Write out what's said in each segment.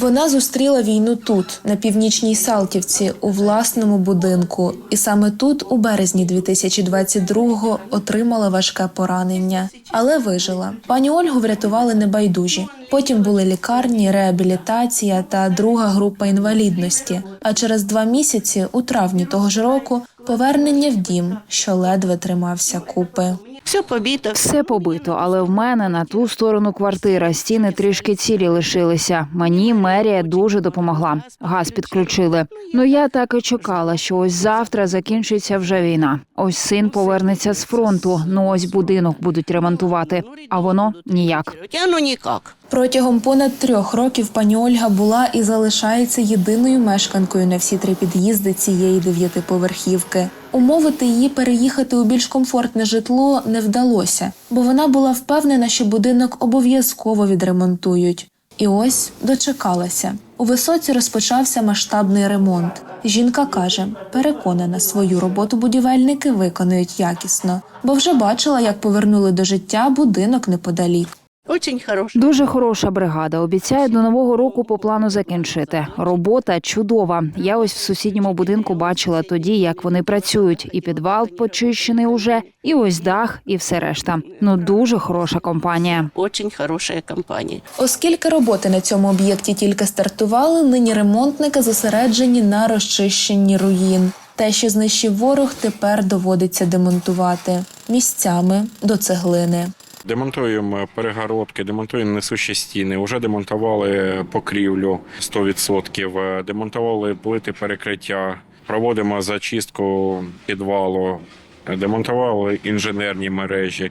Вона зустріла війну тут, на північній Салтівці, у власному будинку, і саме тут, у березні 2022-го, отримала важке поранення, але вижила. Пані Ольгу врятували небайдужі. Потім були лікарні, реабілітація та друга група інвалідності. А через два місяці, у травні того ж року, повернення в дім, що ледве тримався купи. Все побито. Все побито, але в мене на ту сторону квартира. Стіни трішки цілі лишилися. Мені мерія дуже допомогла. Газ підключили. Ну я так і чекала, що ось завтра закінчиться вже війна. Ось син повернеться з фронту. Ну ось будинок будуть ремонтувати. А воно ніяк. Я ну никак. Протягом понад трьох років пані Ольга була і залишається єдиною мешканкою на всі три під'їзди цієї дев'ятиповерхівки. Умовити її переїхати у більш комфортне житло не вдалося, бо вона була впевнена, що будинок обов'язково відремонтують. І ось дочекалася. У висоці розпочався масштабний ремонт. Жінка каже, переконана, свою роботу будівельники виконують якісно, бо вже бачила, як повернули до життя будинок неподалік. Очень хороший. Дуже хороша бригада. Обіцяє до нового року по плану закінчити. Робота чудова. Я ось в сусідньому будинку бачила тоді, як вони працюють, і підвал почищений уже, і ось дах, і все решта. Ну дуже хороша компанія. Очень хорошая компания. Оскільки роботи на цьому об'єкті тільки стартували, нині ремонтники зосереджені на розчищенні руїн. Те, що знищив ворог, тепер доводиться демонтувати місцями до цеглини. Демонтуємо перегородки, демонтуємо несущі стіни. Вже демонтували покрівлю 100%, демонтували плити перекриття, проводимо зачистку підвалу, демонтували інженерні мережі,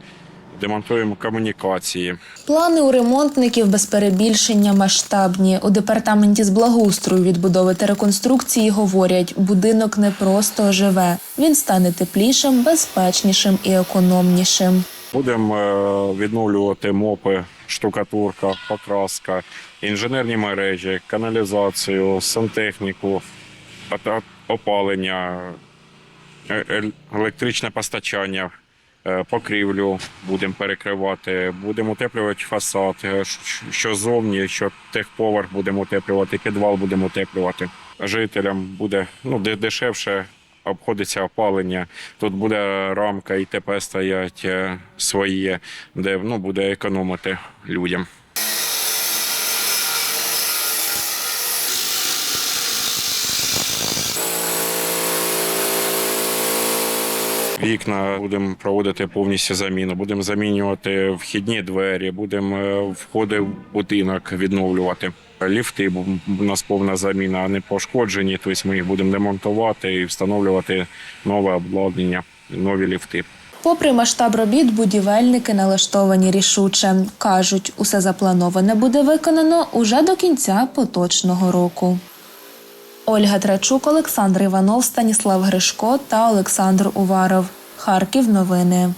демонтуємо комунікації. Плани у ремонтників без перебільшення масштабні. У департаменті з благоустрою відбудови та реконструкції говорять, будинок не просто оживе. Він стане теплішим, безпечнішим і економнішим. Будемо е, відновлювати мопи, штукатурка, покраска, інженерні мережі, каналізацію, сантехніку, опалення, е- е- електричне постачання, покрівлю будемо перекривати, будемо утеплювати фасад, що зовні, що техповерх будемо утеплювати, підвал будемо утеплювати. Жителям буде ну, де- дешевше обходиться опалення. Тут буде рамка і ТП стоять е, своє, де ну, буде економити людям. Вікна будемо проводити повністю заміну. Будемо замінювати вхідні двері, будемо е, входи в будинок відновлювати. Ліфти у нас повна заміна, не пошкоджені. Тобто ми їх будемо демонтувати і встановлювати нове обладнання, нові ліфти. Попри масштаб робіт, будівельники налаштовані рішуче. Кажуть, усе заплановане буде виконано уже до кінця поточного року. Ольга Трачук, Олександр Іванов, Станіслав Гришко та Олександр Уваров. Харків. Новини.